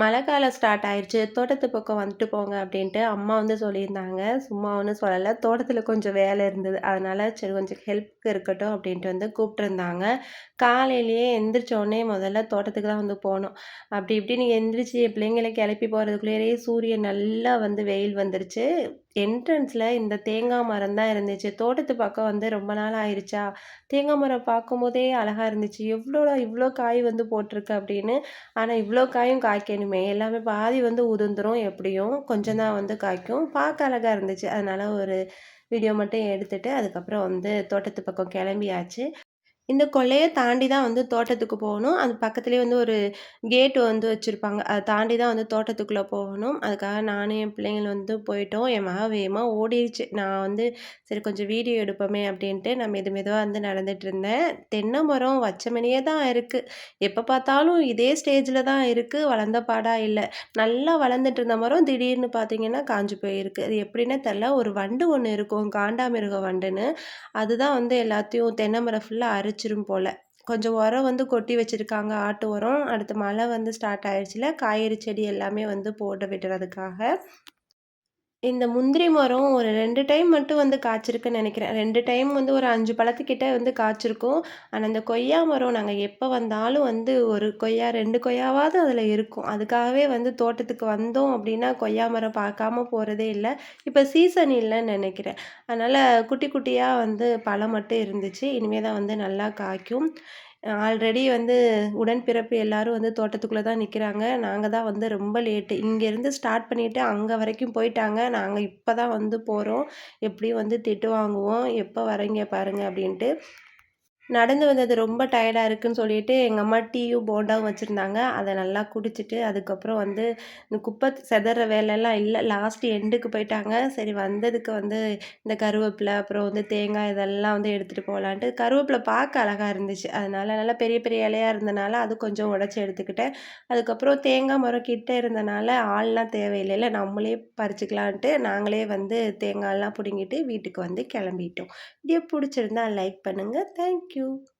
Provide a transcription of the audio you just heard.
மழை காலம் ஸ்டார்ட் ஆயிடுச்சு தோட்டத்து பக்கம் வந்துட்டு போங்க அப்படின்ட்டு அம்மா வந்து சொல்லியிருந்தாங்க. சும்மா ஒன்றும் சொல்லலை. தோட்டத்தில் கொஞ்சம் வேலை இருந்தது. அதனால் சரி கொஞ்சம் ஹெல்ப்க்கு இருக்கட்டும் அப்படின்ட்டு வந்து கூப்பிட்டுருந்தாங்க. காலையிலேயே எந்திரிச்சோடனே முதல்ல தோட்டத்துக்கு தான் வந்து போனோம். அப்படி இப்படின்னு எந்திரிச்சு பிள்ளைங்களை கிளப்பி போகிறதுக்குள்ளேயே சூரியன் நல்லா வந்து வெயில் வந்துருச்சு. என்ட்ரன்ஸில் இந்த தேங்காய் மரம் தான் இருந்துச்சு. தோட்டத்து பக்கம் வந்து ரொம்ப நாள் ஆயிடுச்சா தேங்காய் மரம் பார்க்கும்போதே அழகாக இருந்துச்சு. எவ்வளோ இவ்வளோ காய் வந்து போட்டிருக்கு அப்படின்னு. ஆனால் இவ்வளோ காயும் காய்க்கணுமே. எல்லாமே பாதி வந்து உதிர்ந்துரும். எப்படியும் கொஞ்சம் தான் வந்து காய்க்கும். பார்க்க அழகாக இருந்துச்சு. அதனால் ஒரு வீடியோ மட்டும் எடுத்துகிட்டு அதுக்கப்புறம் வந்து தோட்டத்து பக்கம் கிளம்பியாச்சு. இந்த கொல்லையை தாண்டி தான் வந்து தோட்டத்துக்கு போகணும். அது பக்கத்துலேயே வந்து ஒரு கேட்டு வந்து வச்சுருப்பாங்க. அதை தாண்டி தான் வந்து தோட்டத்துக்குள்ளே போகணும். அதுக்காக நானும் என் பிள்ளைங்கள் வந்து போயிட்டோம். என் மக வேகமாக ஓடிடுச்சு நான் வந்து சரி கொஞ்சம் வீடியோ எடுப்போமே அப்படின்ட்டு நான் மெது மெதுவாக வந்து நடந்துட்டு இருந்தேன். தென்னை மரம் வச்சமணியே தான் இருக்குது எப்போ பார்த்தாலும் இதே ஸ்டேஜில் தான் இருக்குது வளர்ந்த பாடாக இல்லை. நல்லா வளர்ந்துட்டு இருந்த மரம் திடீர்னு பார்த்தீங்கன்னா காஞ்சு போயிருக்கு. அது எப்படின்னு தெரில ஒரு வண்டு ஒன்று இருக்கும். காண்டாமிருக வண்டுன்னு. அதுதான் வந்து எல்லாத்தையும் தென்னை மரம் ஃபுல்லாக அரிச்சு அடிச்சிரும் போல். கொஞ்சம் உரம் வந்து கொட்டி வச்சுருக்காங்க ஆட்டு உரம். அடுத்து மழை வந்து ஸ்டார்ட் ஆயிடுச்சுல. காய்கறி செடி எல்லாமே வந்து போட விடுறதுக்காக. இந்த முந்திரி மரம் ஒரு ரெண்டு டைம் மட்டும் வந்து காய்ச்சிருக்குன்னு நினைக்கிறேன். ரெண்டு டைம் வந்து ஒரு அஞ்சு பழத்துக்கிட்ட வந்து காய்ச்சிருக்கும். ஆனால் இந்த கொய்யா மரம் நாங்கள் எப்போ வந்தாலும் வந்து ஒரு கொய்யா ரெண்டு கொய்யாவாவது அதில் இருக்கும். அதுக்காகவே வந்து தோட்டத்துக்கு வந்தோம் அப்படின்னா கொய்யா மரம் பார்க்காம போகிறதே இல்லை. இப்போ சீசன் இல்லைன்னு நினைக்கிறேன். அதனால் குட்டி குட்டியாக வந்து பழம் மட்டும் இருந்துச்சு. இனிமேல் தான் வந்து நல்லா காய்க்கும். ஆல்ரெடி வந்து உடன்பிறப்பு எல்லாரும் வந்து தோட்டத்துக்குள்ளே தான் நிற்கிறாங்க நாங்கள் தான் வந்து ரொம்ப லேட்டு இங்கேருந்து ஸ்டார்ட் பண்ணிவிட்டு அங்கே வரைக்கும் போயிட்டாங்க. நாங்கள் இப்போ தான் வந்து போகிறோம் எப்படியும் வந்து திட்டு வாங்குவோம். எப்போ வரீங்க பாருங்கள் அப்படின்ட்டு. நடந்து வந்தது ரொம்ப டயர்டாக இருக்குதுன்னு சொல்லிட்டு எங்கள் அம்மா டீயும் போண்டாவும் வச்சுருந்தாங்க. அதை நல்லா குடிச்சிட்டு அதுக்கப்புறம் வந்து இந்த குப்பை செதற வேலையெல்லாம் இல்லை. லாஸ்ட் எண்டுக்கு போயிட்டாங்க. சரி வந்ததுக்கு வந்து இந்த கருவேப்பிலை அப்புறம் வந்து தேங்காய் இதெல்லாம் வந்து எடுத்துகிட்டு போகலான்ட்டு கருவேப்பிலை பார்க்க அழகாக இருந்துச்சு. அதனால் நல்லா பெரிய பெரிய இலையாக இருந்தனால அது கொஞ்சம் உடச்சி எடுத்துக்கிட்டேன். அதுக்கப்புறம் தேங்காய் மரம் கிட்டே இருந்தனால ஆள்லாம் தேவையில்லைல்ல நம்மளே பறிச்சுக்கலான்ட்டு நாங்களே வந்து தேங்காயெல்லாம் பிடுங்கிட்டு வீட்டுக்கு வந்து கிளம்பிட்டோம். வீடியோ பிடிச்சிருந்தா லைக் பண்ணுங்கள் தேங்க்யூ you